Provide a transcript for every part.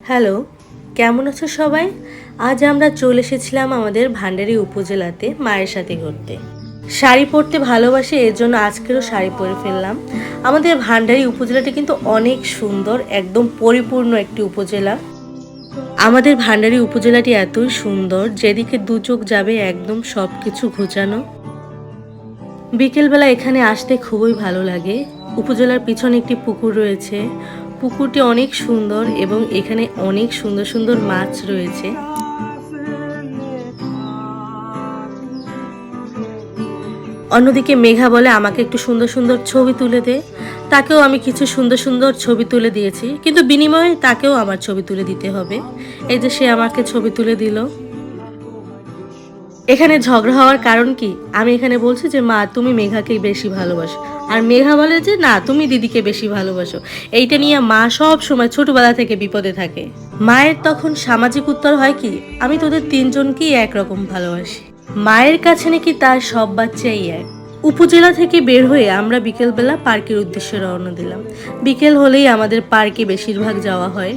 Hello, কেমন আছো সবাই? আজ আমরা চলে এসেছিলাম আমাদের ভান্ডারি উপজেলাতে মায়ের সাথে ঘুরতে। শাড়ি পরতে ভালোবাসি, এর জন্য আজকেরও শাড়ি পরে ফেললাম। আমাদের ভান্ডারি উপজেলাটি কিন্তু অনেক সুন্দর, একদম পরিপূর্ণ একটি উপজেলা। আমাদের ভান্ডারি উপজেলাটি এতই সুন্দর, যেদিকে দু চোখ যাবে একদম সব কিছু ঘুচানো। বিকেলবেলা এখানে আসতে খুবই ভালো লাগে। উপজেলার পিছনে একটি পুকুর রয়েছে পুকুরটি অনেক সুন্দর এবং এখানে অনেক সুন্দর সুন্দর মাছ রয়েছে। অন্যদিকে মেঘা বলে, আমাকে একটু সুন্দর সুন্দর ছবি তুলে দে। তাকেও আমি কিছু সুন্দর সুন্দর ছবি তুলে দিয়েছি, কিন্তু বিনিময়ে তাকেও আমার ছবি তুলে দিতে হবে। এই যে সে আমাকে ছবি তুলে দিল। এখানে ঝগড়া হওয়ার কারণ কি? আমি এখানে বলছি যে, মা, তুমি মেঘাকেই বেশি ভালোবাসো। আর মেঘা বলে যে, না, তুমি দিদিকে বেশি ভালোবাসো। এইটা নিয়ে মা সব সময় ছোটবেলা থেকে বিপদে থাকে। মায়ের তখন সামাজিক উত্তর হয় কি? আমি তোদের তিনজনকেই একরকম ভালোবাসি। মায়ের কাছে নাকি তার সব বাচ্চাই এক। উপজেলা থেকে বের হয়ে আমরা বিকেলবেলা পার্কের উদ্দেশ্যে রওনা দিলাম। বিকেল হলেই আমাদের পার্কে বেশিরভাগ যাওয়া হয়।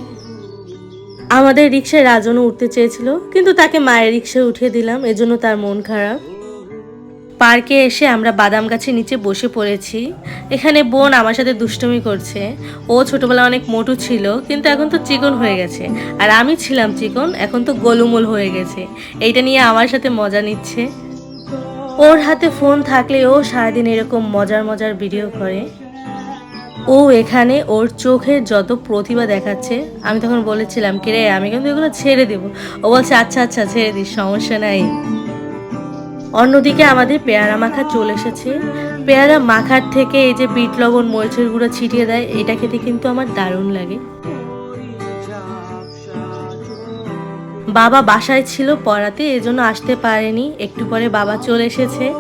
আমাদের রিক্সায় রাজনও উঠতে চেয়েছিল, কিন্তু তাকে মায়ের রিক্সায় উঠিয়ে দিলাম, এজন্য তার মন খারাপ। পার্কে এসে আমরা বাদাম গাছের নিচে বসে পড়েছি। এখানে বোন আমার সাথে দুষ্টুমি করছে। ও ছোটবেলা অনেক মোটু ছিল, কিন্তু এখন তো চিকন হয়ে গেছে। আর আমি ছিলাম চিকন, এখন তো গোলুমোল হয়ে গেছে। এইটা নিয়ে আমার সাথে মজা নিচ্ছে। ওর হাতে ফোন থাকলে ও সারাদিন এরকম মজার মজার ভিডিও করে। ও এখানে ওর চোখের যত প্রতিভা দেখাচ্ছে, আমি তখন বলেছিলাম কে রে আমি কিন্তু এগুলো ছেড়ে দেবো। ও বলছে আচ্ছা আচ্ছা ছেড়ে দিস, সমস্যা নাই। অন্যদিকে আমাদের পেয়ারা মাখা চলে এসেছে। পেয়ারা মাখার থেকে এই যে বিট লবণ, মরিচের গুঁড়ো ছিটিয়ে দেয়, এটা খেতে কিন্তু আমার দারুণ লাগে। বাবা বাসায় ছিল পড়াতে, এজন্য আসতে পারেনি। একটু পরে বাবা চলে এসেছে।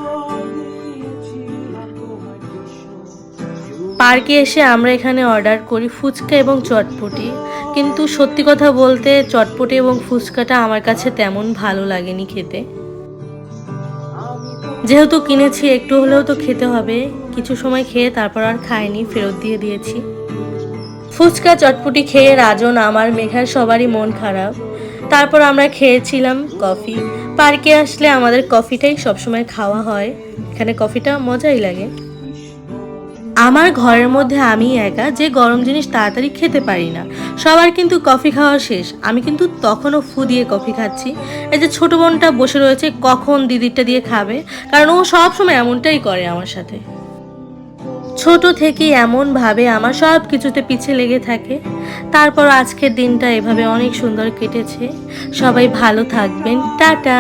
পার্কে এসে আমরা এখানে অর্ডার করি ফুচকা এবং চটপটি। কিন্তু সত্যি কথা বলতে চটপটি এবং ফুচকাটা আমার কাছে তেমন ভালো লাগেনি খেতে। যেহেতু কিনেছি, একটু হলেও তো খেতে হবে। কিছু সময় খেয়ে তারপর আর খাইনি, ফেরত দিয়ে দিয়েছি। ফুচকা, চটপটি খেয়ে রাজন, আমার, মেঘার সবারই মন খারাপ। তারপর আমরা খেয়েছিলাম কফি। পার্কে আসলে আমাদের কফিটাই সবসময় খাওয়া হয়। এখানে কফিটা মজাই লাগে। আমার ঘরের মধ্যে আমি একা যে গরম জিনিস তাড়াতাড়ি খেতে পারি না। সবার কিন্তু কফি খাওয়া শেষ। আমি কিন্তু তখনও ফু দিয়ে কফি খাচ্ছি। এই যে ছোটো বোনটা বসে রয়েছে, কখন দিদিরটা দিয়ে খাবে? কারণ ও সব সময় এমনটাই করে আমার সাথে। ছোট থেকে এমন ভাবে আমার সব কিছুতে পিছে লেগে থাকে। তারপর আজকের দিনটা এভাবে অনেক সুন্দর কেটেছে। সবাই ভালো থাকবেন। টাটা!